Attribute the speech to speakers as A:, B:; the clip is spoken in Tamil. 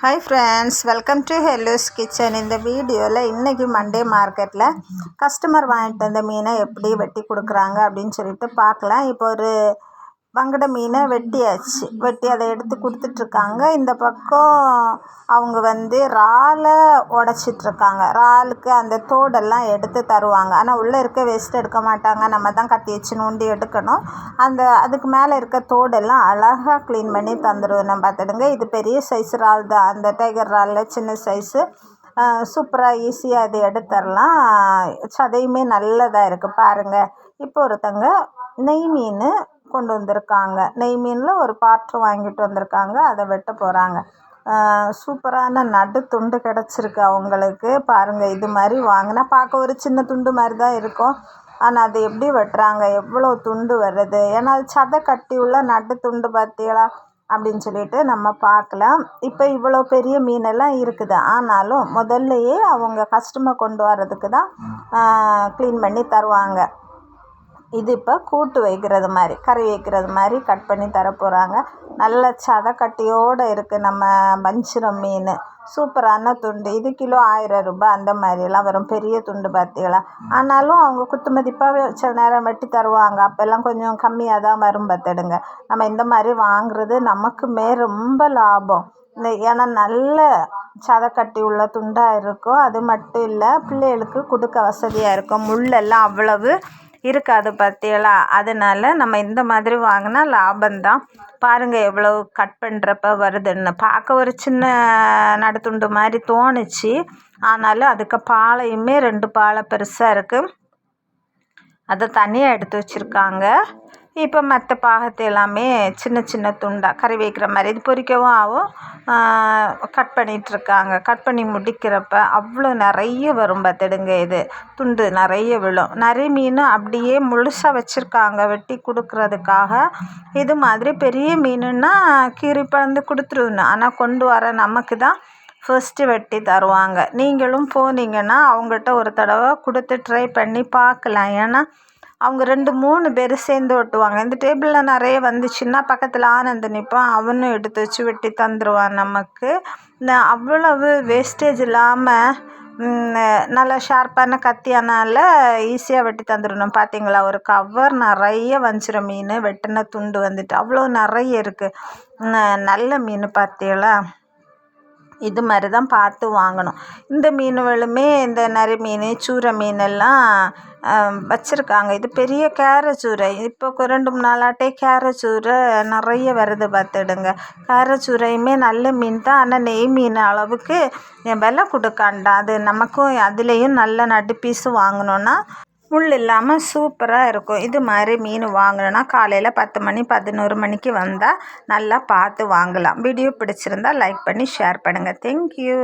A: Hi friends welcome to Hellu's kitchen இந்த வீடியோவில் இன்றைக்கி மண்டே மார்க்கெட்டில் கஸ்டமர் வாங்கிட்டு வந்த மீனை எப்படி வெட்டி கொடுக்குறாங்க அப்படின்னு சொல்லிட்டு பார்க்கலாம். இப்போ ஒரு வங்கட மீனை வெட்டியாச்சு. வெட்டி அதை எடுத்து கொடுத்துட்ருக்காங்க. இந்த பக்கம் அவங்க வந்து இறாலை உடச்சிட்ருக்காங்க. இறாலுக்கு அந்த தோடெல்லாம் எடுத்து தருவாங்க. ஆனால் உள்ளே இருக்க வேஸ்ட் எடுக்க மாட்டாங்க. நம்ம தான் கத்தி வச்சு நோண்டி எடுக்கணும். அந்த அதுக்கு மேலே இருக்க தோடெல்லாம் அழகாக க்ளீன் பண்ணி தந்துடுவேன் பார்த்துடுங்க. இது பெரிய சைஸ் இறால் தான். அந்த டைகர் இறாலில் சின்ன சைஸு சூப்பராக ஈஸியாக அது எடுத்துடலாம் சதையுமே நல்லதாக இருக்குது பாருங்கள் இப்போ ஒருத்தங்க நெய் மீன் கொண்டு வந்திருக்காங்க. நெய் மீனில் ஒரு பாத்திரம் வாங்கிட்டு வந்திருக்காங்க. அதை வெட்ட போகிறாங்க சூப்பரான நடு துண்டு கிடச்சிருக்கு அவங்களுக்கு. பாருங்கள் இது மாதிரி வாங்கினா பார்க்க ஒரு சின்ன துண்டு மாதிரி தான் இருக்கும். ஆனால் அது எப்படி வெட்டுறாங்க? எவ்வளோ துண்டு வருது? ஏன்னா அது சதை கட்டி உள்ள நடு துண்டு பார்த்தீங்களா அப்படின்னு சொல்லிட்டு நம்ம பார்க்கலாம். இப்போ இவ்வளோ பெரிய மீனெல்லாம் இருக்குது. ஆனாலும் முதல்லையே அவங்க கஸ்டமர் கொண்டு வர்றதுக்கு தான் க்ளீன் பண்ணி தருவாங்க. இது இப்போ கூட்டு வைக்கிறது மாதிரி கறி வைக்கிறது மாதிரி கட் பண்ணி தர போகிறாங்க நல்ல சதக்கட்டியோடு இருக்குது நம்ம வஞ்சிரம் மீன். சூப்பரான துண்டு. இது கிலோ ஆயிரம் ரூபாய் அந்த மாதிரிலாம் வரும். பெரிய துண்டு பார்த்தீங்களா ஆனாலும் அவங்க குத்து மதிப்பாக சில நேரம் வெட்டி தருவாங்க. அப்போல்லாம் கொஞ்சம் கம்மியாக தான் வரும் பார்த்துடுங்க நம்ம இந்த மாதிரி வாங்குறது நமக்குமே ரொம்ப லாபம். இந்த ஏன்னா நல்ல சதக்கட்டி உள்ள துண்டாக இருக்கும் அது மட்டும் இல்லை பிள்ளைகளுக்கு கொடுக்க வசதியாக இருக்கும். முள்ளெல்லாம் அவ்வளவு இருக்காது பார்த்தீங்களா அதனால் நம்ம இந்த மாதிரி வாங்கினா லாபம்தான். பாருங்கள் எவ்வளோ கட் பண்ணுறப்ப வருதுன்னு. பார்க்க ஒரு சின்ன நடுத்துண்டு மாதிரி தோணுச்சு. ஆனாலும் அதுக்கு பாலையுமே ரெண்டு பாலை பெருசாக இருக்குது அதை தனியாக எடுத்து வச்சுருக்காங்க. இப்போ மற்ற பாகத்தை எல்லாமே சின்ன சின்ன துண்டாக கறி வைக்கிற மாதிரி இது பொறிக்கவும் ஆகும். கட் பண்ணிகிட்ருக்காங்க கட் பண்ணி முடிக்கிறப்ப அவ்வளோ நிறைய வரும் பார்த்துடுங்க இது. துண்டு நிறைய விழும். நிறைய மீன் அப்படியே முழுசாக வச்சுருக்காங்க. வெட்டி கொடுக்குறதுக்காக. இது மாதிரி பெரிய மீனுன்னா கீரி பழந்து கொடுத்துருணும் ஆனால் கொண்டு வர நமக்கு தான் ஃபர்ஸ்ட்டு வெட்டி தருவாங்க. நீங்களும் போனீங்கன்னா அவங்ககிட்ட ஒரு தடவை கொடுத்து ட்ரை பண்ணி பார்க்கலாம். ஏன்னா அவங்க ரெண்டு மூணு பேர் சேர்ந்து ஒட்டுவாங்க. இந்த டேபிளில் நிறைய வந்துச்சுன்னா பக்கத்தில் ஆனந்த் நிற்பான் அவனும் எடுத்து வச்சு வெட்டி தந்துடுவான் நமக்கு. அவ்வளவு வேஸ்டேஜ் இல்லாமல் நல்லா ஷார்ப்பான கத்தியானால் ஈஸியாக வெட்டி தந்துடணும். பார்த்தீங்களா ஒரு கவர் நிறைய வஞ்சிர மீன். வெட்டின துண்டு வந்துட்டு அவ்வளோ நிறைய இருக்குது நல்ல மீன் பார்த்தீங்களா இது மாதிரி தான் பார்த்து வாங்கணும். இந்த மீனுகளுமே இந்த நரி மீன் சூரை மீனெல்லாம் வச்சுருக்காங்க. இது பெரிய கேரச்சூரை இப்போ ரெண்டு மூணு நாளாட்டே கேரச்சூரை நிறைய வருது பார்த்துடுங்க. கேரச்சூரையுமே நல்ல மீன் தான். ஆனால் நெய் மீன் அளவுக்கு விலை கொடுக்காண்டா அது நமக்கும் அதுலேயும் நல்ல நடு பீஸு வாங்கினோன்னா முள் இல்லாமல் சூப்பராக இருக்கும். இது மாதிரி மீன் வாங்கணுன்னா காலையில் பத்து மணி பதினோரு மணிக்கு வந்தால் நல்லா பார்த்து வாங்கலாம். வீடியோ பிடிச்சிருந்தா லைக் பண்ணி ஷேர் பண்ணுங்கள் தேங்க்யூ